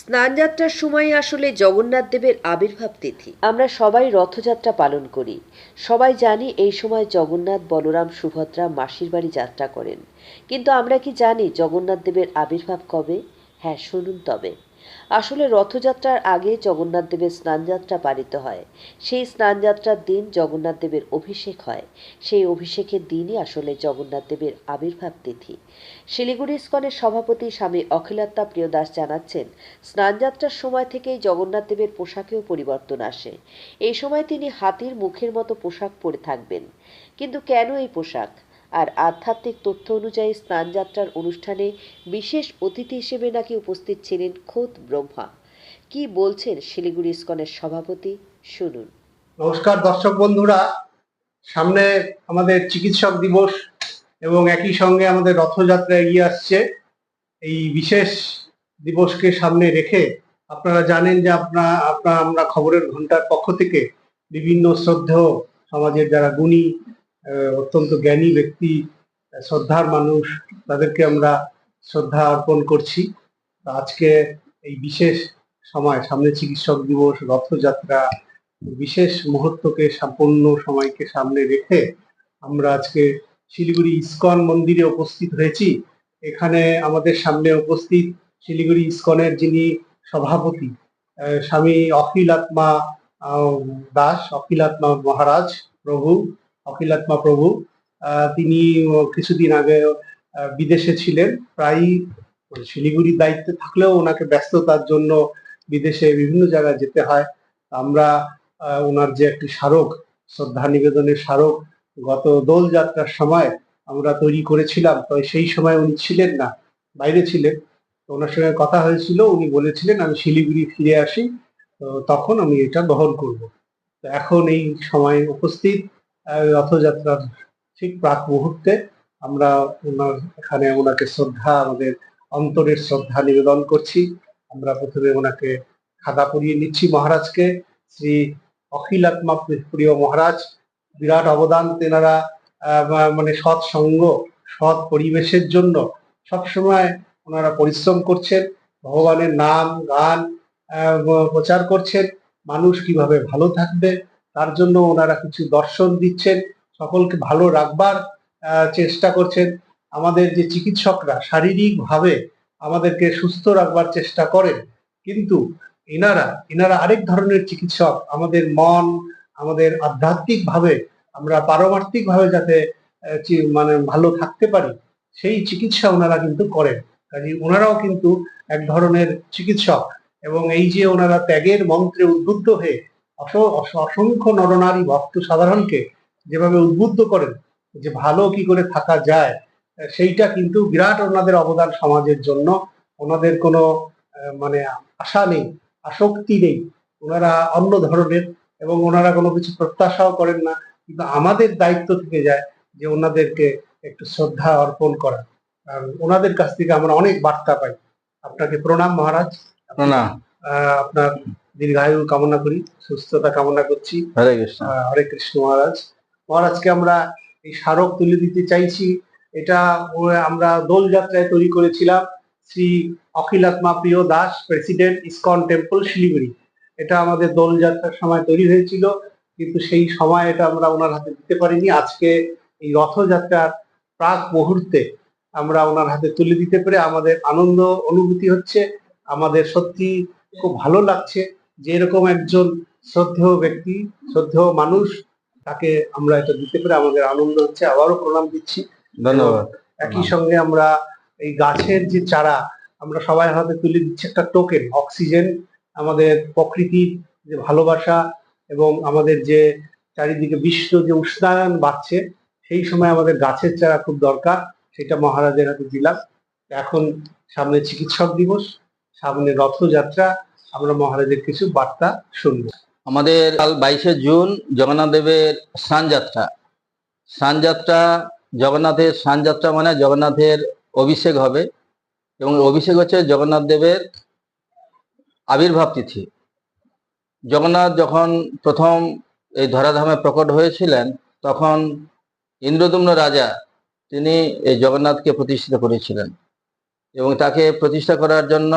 স্নানযাত্রার সময় আসলে জগন্নাথ দেবের আবির্ভাব তিথি। আমরা সবাই রথযাত্রা পালন করি। সবাই জানি এই সময় জগন্নাথ বলরাম সুভদ্রা মাসির বাড়ি যাত্রা করেন। কিন্তু আমরা কি জানি জগন্নাথ দেবের আবির্ভাব কবে? হ্যাঁ শুনুন তবে। আসলে রথযাত্রার আগে জগন্নাথ দেবের স্নানযাত্রা পালিত হয়। সেই স্নানযাত্রার দিন জগন্নাথ দেবের অভিষেক হয়। সেই অভিষেকের দিনই আসলে জগন্নাথ দেবের আবির্ভাব তিথি। শিলিগুড়ি ইস্কনের সভাপতি স্বামী অখিলাত্মা প্রিয়দাস জানাচ্ছেন, স্নানযাত্রার সময় থেকেই জগন্নাথ দেবের পোশাকেও পরিবর্তন আসে। এই সময় তিনি হাতির মুখের মতো পোশাক পরে থাকবেন। কিন্তু কেন এই পোশাক? আর আধ্যাত্মিক তথ্য অনুযায়ী স্নানযাত্রার অনুষ্ঠানে বিশেষ অতিথি হিসেবে নাকি উপস্থিত ছিলেন খোদ ব্রহ্মা। কি বলছেন শিলিগুড়ি ইস্কনের সভাপতি? শুনুন। নমস্কার দর্শক বন্ধুরা। সামনে আমাদের চিকিৎসক দিবস এবং একই সঙ্গে আমাদের রথযাত্রা এগিয়ে আসছে। এই বিশেষ দিবসকে সামনে রেখে আপনারা জানেন যে আপনার আপনার আমরা খবরের ঘণ্টার পক্ষ থেকে বিভিন্ন শ্রদ্ধেয় সমাজের যারা গুণী অত্যন্ত জ্ঞানী ব্যক্তি শ্রদ্ধার মানুষ তাদেরকে আমরা শ্রদ্ধা অর্পণ করছি। আজকে এই বিশেষ সময় সামনে চিকিৎসক দিবস রথযাত্রা বিশেষ মুহূর্তকে সম্পূর্ণ সময়কে সামনে রেখে আমরা আজকে শিলিগুড়ি ইসকন মন্দিরে উপস্থিত হয়েছি। এখানে আমাদের সামনে উপস্থিত শিলিগুড়ি ইস্কনের যিনি সভাপতি স্বামী অখিলাত্মা আহ, দাস অখিল আত্মা মহারাজ প্রভু। অখিলাত্মা প্রভু। তিনি কিছুদিন আগে বিদেশে ছিলেন। প্রায় শিলিগুড়ির দায়িত্বে থাকলেও ওনাকে ব্যস্ততার জন্য বিদেশে বিভিন্ন জায়গায় যেতে হয়। আমরা ওনার যে একটি স্মারক, শ্রদ্ধা নিবেদনের স্মারক, গত দোল যাত্রার সময় আমরা তৈরি করেছিলাম তো সেই সময় উনি ছিলেন না, বাইরে ছিলেন। তো ওনার সঙ্গে কথা হয়েছিল, উনি বলেছিলেন, আমি শিলিগুড়ি ফিরে আসি। তো তখন আমি এটা গ্রহণ করব। তো এখন এই সময় উপস্থিত। রথযাত্রার ঠিক প্রাক মুহূর্তে আমরা ওনার এখানে ওনাকে শ্রদ্ধা, আমাদের অন্তরের শ্রদ্ধা নিবেদন করছি। আমরা প্রথমে ওনাকে খাতা পরিয়ে নিচ্ছি মহারাজকে। শ্রী অখিলাত্মা প্রিয় মহারাজ, বিরাট অবদান তেনারা মানে সৎ সঙ্গ, সৎ পরিবেশের জন্য সবসময় ওনারা পরিশ্রম করছেন, ভগবানের নাম, গান প্রচার করছেন। মানুষ কীভাবে ভালো থাকবে তার জন্য ওনারা কিছু দর্শন দিচ্ছেন, সকলকে ভালো রাখবার চেষ্টা করছেন। আমাদের যে চিকিৎসকরা শারীরিকভাবে আমাদেরকে সুস্থ রাখবার চেষ্টা করেন, কিন্তু এনারা এনারা আরেক ধরনের চিকিৎসক। আমাদের মন, আমাদের আধ্যাত্মিক ভাবে আমরা পারমার্থিক ভাবে যাতে মানে ভালো থাকতে পারি, সেই চিকিৎসা ওনারা কিন্তু করেন। কাজে ওনারাও কিন্তু এক ধরনের চিকিৎসক এবং এই যে ওনারা ত্যাগের মন্ত্রে উদ্বুদ্ধ হয়ে অসংখ্য নরনারী ভক্ত সাধারণকে যেভাবে উদ্বুদ্ধ করেন যে ভালো কি করে থাকা যায় সেইটা কিন্তু বিরাট ওনাদের অবদান সমাজের জন্য। ওনাদের কোনো মানে আশা নেই আসক্তি নেই। ওনারা অন্য ধরনের এবং ওনারা কোনো কিছু প্রত্যাশাও করেন না। কিন্তু আমাদের দায়িত্ব থেকে যায় যে ওনাদেরকে একটু শ্রদ্ধা অর্পণ করা। আর ওনাদের কাছ থেকে আমরা অনেক বার্তা পাই। আপনাকে প্রণাম মহারাজ। আপনার দীর্ঘায়ু কামনা করি সুস্থতা কামনা করছি। হরে কৃষ্ণ। হরে কৃষ্ণ মহারাজ। মহারাজকে আমরা এই স্মারক তুলে দিতে চাইছি। এটা আমরা দোল যাত্রায় তৈরি করেছিলাম Shri Akhilatma Priya Das president ISKCON temple Siliguri. এটা আমাদের দোল যাত্রার সময় তৈরি হয়েছিল কিন্তু সেই সময় এটা আমরা ওনার হাতে দিতে পারিনি। আজকে এই রথযাত্রার প্রাক মুহূর্তে আমরা ওনার হাতে তুলে দিতে পেরে আমাদের আনন্দ অনুভূতি হচ্ছে। আমাদের সত্যি খুব ভালো লাগছে। যে এরকম একজন শ্রদ্ধেয় ব্যক্তি শ্রদ্ধেয় মানুষ তাকে আমরা এটা দিতে পেরে আমাদের আনন্দ হচ্ছে। আবারও প্রণাম দিচ্ছি। ধন্যবাদ। একই সঙ্গে আমরা এই গাছের যে চারা আমরা সবাই হাতে তুলে দিচ্ছি একটা টোকেন অক্সিজেন আমাদের প্রকৃতির যে ভালোবাসা এবং আমাদের যে চারিদিকে বিশ্ব যে উষ্ণায়ন বাড়ছে সেই সময় আমাদের গাছের চারা খুব দরকার সেটা মহারাজের হাতে দিলাম। এখন সামনে চিকিৎসক দিবস সামনে রথযাত্রা আমরা মহারাজের কিছু বার্তা শুনব। আমাদের কাল বাইশে জুন জগন্নাথ দেবের স্নানযাত্রা স্নানযাত্রা জগন্নাথের স্নানযাত্রা মানে জগন্নাথের অভিষেক হবে এবং অভিষেক হচ্ছে জগন্নাথ দেবের আবির্ভাব তিথি। জগন্নাথ যখন প্রথম এই ধরাধামে প্রকট হয়েছিলেন, তখন ইন্দ্রদুম্ন রাজা তিনি এই জগন্নাথকে প্রতিষ্ঠিত করেছিলেন এবং তাকে প্রতিষ্ঠা করার জন্য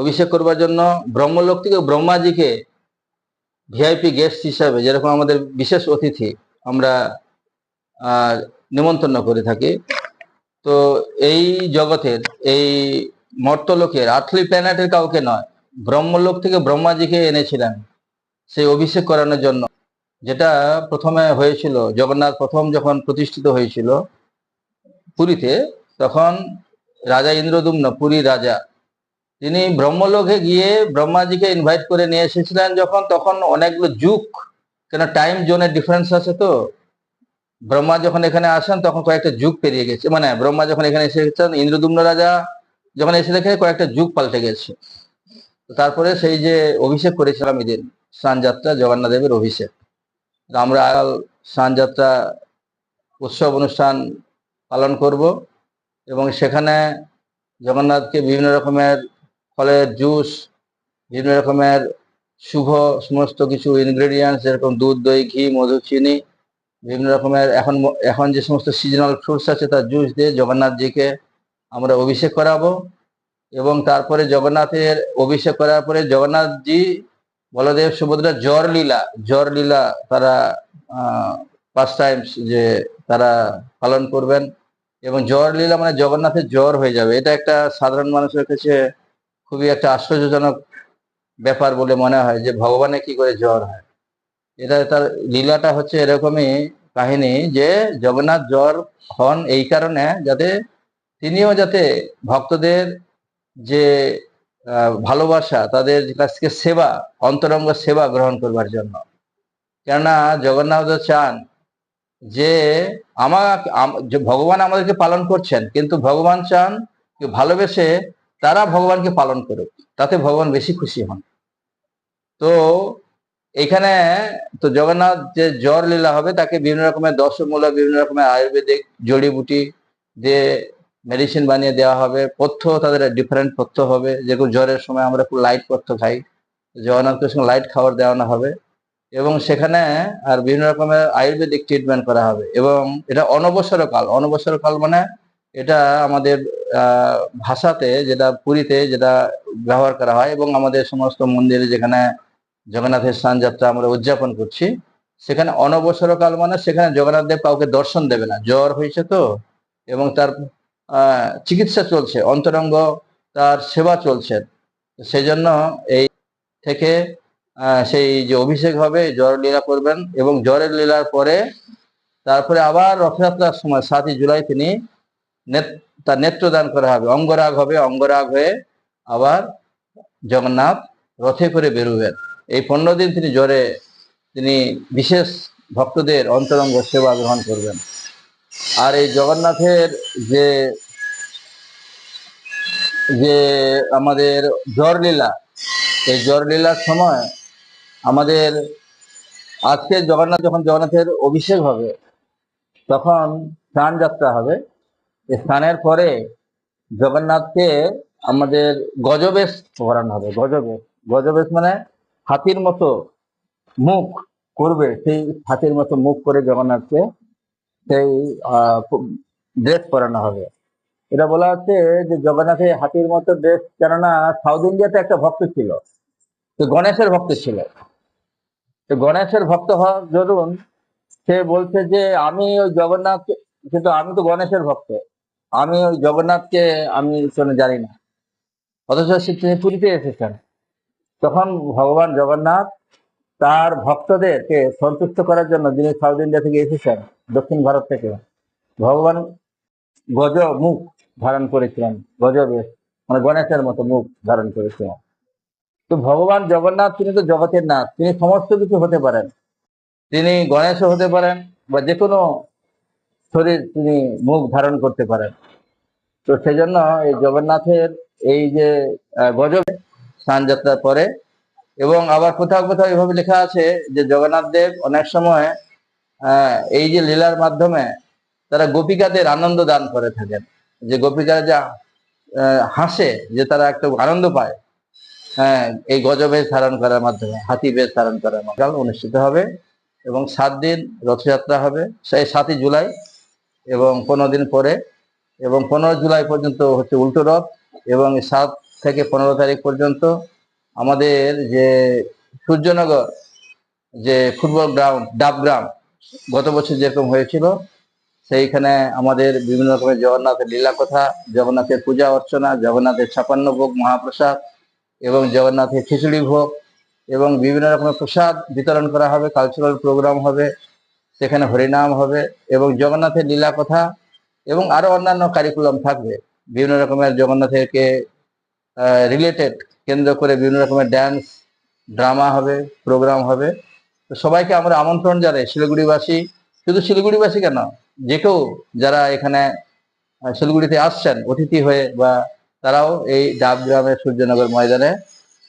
অভিষেক করবার জন্য ব্রহ্মলোক থেকে ব্রহ্মাজিকে ভিআইপি গেস্ট হিসাবে, যেরকম আমাদের বিশেষ অতিথি আমরা নিমন্ত্রণ করে থাকি। তো এই জগতের, এই মর্তলোকের, আর্থলি প্ল্যানেটের কাউকে নয়, ব্রহ্মলোক থেকে ব্রহ্মাজিকে এনেছিলেন সেই অভিষেক করানোর জন্য। যেটা প্রথমে হয়েছিল, জগন্নাথ প্রথম যখন প্রতিষ্ঠিত হয়েছিল পুরীতে, তখন রাজা ইন্দ্রদুম্ন, পুরীর রাজা তিনি ব্রহ্মলোকে গিয়ে ব্রহ্মাজিকে ইনভাইট করে নিয়ে এসেছিলেন যখন, তখন অনেকগুলো যুগ, কেন টাইম জোনের ডিফারেন্স আছে তো? ব্রহ্মা যখন এখানে আসেন, তখন কয়েকটা যুগ পেরিয়ে গেছে। মানে ব্রহ্মা যখন এখানে এসেছেন ইন্দ্রদুম্ন রাজা যখন এসে দেখে কয়েকটা যুগ পাল্টে গেছে। তারপরে সেই যে অভিষেক করেছিলাম এদিন, স্নানযাত্রা জগন্নাথ দেবের অভিষেক আমরা আগাল স্নানযাত্রা উৎসব অনুষ্ঠান পালন করব এবং সেখানে জগন্নাথকে বিভিন্ন রকমের ফলের জুস, বিভিন্ন রকমের শুভ সমস্ত কিছু ইনগ্রেডিয়েন্টস যেরকম দুধ, দই, ঘি, মধু, চিনি, বিভিন্ন রকমের এখন এখন যে সমস্ত সিজনাল ফ্রুটস আছে তার জুস দিয়ে জগন্নাথজিকে আমরা অভিষেক করাবো। এবং তারপরে জগন্নাথের অভিষেক করার পরে জগন্নাথজি বলদেব সুভদ্রা জ্বর লীলা জ্বর লীলা তারা ফার্স্ট টাইমস যে তারা পালন করবেন। এবং জ্বর লীলা মানে জগন্নাথের জ্বর হয়ে যাবে। এটা একটা সাধারণ মানুষের কাছে খুবই একটা আশ্চর্যজনক ব্যাপার বলে মনে হয় যে ভগবানের কি করে জ্বর হয়। এটা তার লীলাটা হচ্ছে এরকমই কাহিনী যে জগন্নাথ জ্বর হন এই কারণে যাতে তিনিও যাতে ভক্তদের যে ভালোবাসা, তাদের কাছ থেকে সেবা, অন্তরঙ্গ সেবা গ্রহণ করবার জন্য। কেননা জগন্নাথ চান যে আমার ভগবান আমাদেরকে পালন করছেন, কিন্তু ভগবান চান ভালোবেসে তারা ভগবানকে পালন করুক, তাতে ভগবান বেশি খুশি হন। তো এখানে, তো জগন্নাথ যে জ্বর লীলা হবে, তাকে বিভিন্ন রকমের দশমূলা, বিভিন্ন রকমের আয়ুর্বেদিক জড়িবুটি দিয়ে মেডিসিন বানিয়ে দেওয়া হবে। পথ্য তাদের ডিফারেন্ট পথ্য হবে। যেরকম জ্বরের সময় আমরা খুব লাইট পথ্য খাই। জগন্নাথকে সঙ্গে লাইট খাবার দেওয়ানো হবে। এবং সেখানে আর বিভিন্ন রকমের আয়ুর্বেদিক ট্রিটমেন্ট করা হবে। এবং এটা অনবসর কাল অনবসর কাল মানে এটা আমাদের ভাষাতে যেটা পুরীতে যেটা ব্যবহার করা হয় এবং আমাদের সমস্ত মন্দিরে যেখানে জগন্নাথের স্নান যাত্রা আমরা উদযাপন করছি, সেখানে অনবসরকাল মানে সেখানে জগন্নাথ দেব কাউকে দর্শন দেবে না। জ্বর হয়েছে তো এবং তার চিকিৎসা চলছে, অন্তরঙ্গ তার সেবা চলছে। সেই জন্য এই থেকে সেই যে অভিষেক হবে, জ্বর লীলা করবেন এবং জ্বরের লীলার পরে তারপরে আবার রথযাত্রার সময়, সাতই জুলাই তিনি তার নেত্রদান করা হবে। অঙ্গরাগ হবে, অঙ্গরাগ হয়ে আবার জগন্নাথ রথে করে বেরোবেন। এই পনেরো দিন তিনি জ্বরে তিনি বিশেষ ভক্তদের অন্তরঙ্গ সেবা গ্রহণ করবেন। আর এই জগন্নাথের যে যে আমাদের জ্বর লীলা এই জ্বর লীলার সময় আমাদের আজকে জগন্নাথ, যখন জগন্নাথের অভিষেক হবে, তখন প্রাণযাত্রা হবে। এই স্নানের পরে জগন্নাথকে আমাদের গজবেশ করানো হবে গজবেশ গজবেশ মানে হাতির মতো মুখ করবে, সেই হাতির মতো মুখ করে জগন্নাথকে সেই ড্রেস পরানো হবে। এটা বলা হচ্ছে যে জগন্নাথের হাতির মতো ড্রেস কেননা সাউথ ইন্ডিয়াতে একটা ভক্ত ছিল তো গণেশের ভক্ত ছিল। তো গণেশের ভক্ত হওয়ার দরুন সে বলছে যে, আমি ওই জগন্নাথ কিন্তু আমি তো গণেশের ভক্ত। আমি ওই জগন্নাথকে, আমি কোনো জানি না। অথচ সে তিনি পুরীতে এসেছেন। তখন ভগবান জগন্নাথ তার ভক্তদেরকে সন্তুষ্ট করার জন্য যিনি সাউথ ইন্ডিয়া থেকে এসেছেন, দক্ষিণ ভারত থেকে, ভগবান গজ মুখ ধারণ করেছিলেন। গজবেশ মানে গণেশের মতো মুখ ধারণ করেছিলেন। তো ভগবান জগন্নাথ, তিনি তো জগতের নাথ, তিনি সমস্ত কিছু হতে পারেন। তিনি গণেশও হতে পারেন, বা যে কোনো শরীর তিনি মুখ ধারণ করতে পারেন। তো সেই জন্য এই জগন্নাথের এই যে গজব, স্নান যাত্রার পরে এবং আবার কোথাও কোথাও এভাবে লেখা আছে যে জগন্নাথ দেব অনেক সময় এই যে লীলার মাধ্যমে তারা গোপিকাদের আনন্দ দান করে থাকেন। যে গোপিকারা যা হাসে, যে তারা একটা আনন্দ পায় হ্যাঁ এই গজবেশ ধারণ করার মাধ্যমে, হাতি বেশ ধারণ করার মাধ্যমে। অনুষ্ঠিত হবে এবং সাত দিন রথযাত্রা হবে, সেই সাতই জুলাই। এবং পনেরো দিন পরে, এবং পনেরো জুলাই পর্যন্ত হচ্ছে উল্টো রথ, এবং সাত থেকে পনেরো তারিখ পর্যন্ত আমাদের যে সূর্যনগর যে ফুটবল গ্রাউন্ড ডাবগ্রাম গত বছর যেরকম হয়েছিল, সেইখানে আমাদের বিভিন্ন রকমের জগন্নাথের লীলা কথা জগন্নাথের পূজা অর্চনা, জগন্নাথের ছাপান্ন ভোগ মহাপ্রসাদ, এবং জগন্নাথের খিচুড়ি ভোগ, এবং বিভিন্ন রকমের প্রসাদ বিতরণ করা হবে কালচারাল প্রোগ্রাম হবে সেখানে হরিনাম হবে এবং জগন্নাথের লীলা কথা এবং আরও অন্যান্য কারিকুলাম থাকবে। বিভিন্ন রকমের জগন্নাথেরকে রিলেটেড কেন্দ্র করে বিভিন্ন রকমের ড্যান্স ড্রামা হবে প্রোগ্রাম হবে। তো সবাইকে আমরা আমন্ত্রণ জানাই শিলিগুড়িবাসী। শুধু শিলিগুড়িবাসী কেন? যে কেউ যারা এখানে শিলিগুড়িতে আসছেন, অতিথি হয়ে বা তারাও এই ডাব গ্রামের সূর্যনগর ময়দানে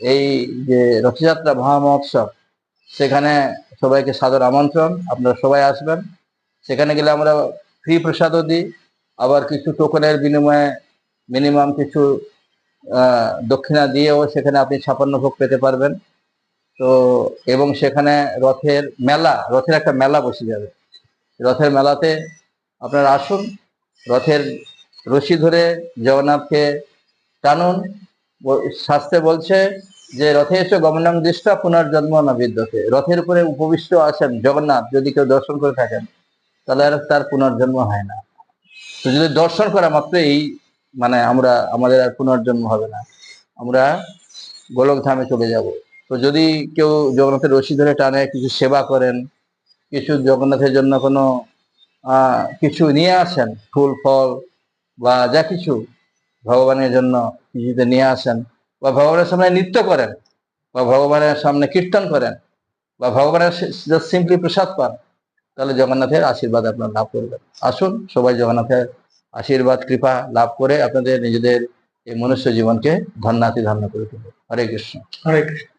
এই যে রথযাত্রা মহা মহোৎসব, সেখানে সবাইকে সাদর আমন্ত্রণ। আপনারা সবাই আসবেন। সেখানে গেলে আমরা ফ্রি প্রসাদও দিই। আবার কিছু টোকনের বিনিময়ে মিনিমাম কিছু দক্ষিণা দিয়েও সেখানে আপনি ছাপান্ন ভোগ পেতে পারবেন। তো, এবং সেখানে রথের মেলা, রথের একটা মেলা বসে যাবে। রথের মেলাতে আপনারা আসুন, রথের রশি ধরে জগন্নাথকে টানুন। শাস্তে বলছে যে রথে এসে গমনং দৃষ্টা পুনর্জন্ম না রথের উপরে উপবিষ্ট আছেন জগন্নাথ, যদি কেউ দর্শন করে থাকেন, তাহলে আর তার পুনর্জন্ম হয় না। তো যদি দর্শন করা মাত্র এই মানে আমরা, আমাদের আর পুনর্জন্ম হবে না। আমরা গোলক ধামে চলে যাব। তো যদি কেউ জগন্নাথের রশি ধরে টানে, কিছু সেবা করেন, কিছু জগন্নাথের জন্য কোনো কিছু নিয়ে আসেন, ফুল, ফল বা যা কিছু ভগবানের জন্য কিছুতে নিয়ে আসেন বা ভগবানের সামনে নৃত্য করেন, বা ভগবানের সামনে কীর্তন করেন, বা ভগবানের সিম্পলি প্রসাদ পান, তাহলে জগন্নাথের আশীর্বাদ আপনার লাভ করবেন আসুন, সবাই জগন্নাথের আশীর্বাদ, কৃপা লাভ করে আপনাদের নিজেদের এই মনুষ্য জীবনকে ধন্যাতি ধন্য করে তুলবেন হরে কৃষ্ণ। হরে কৃষ্ণ।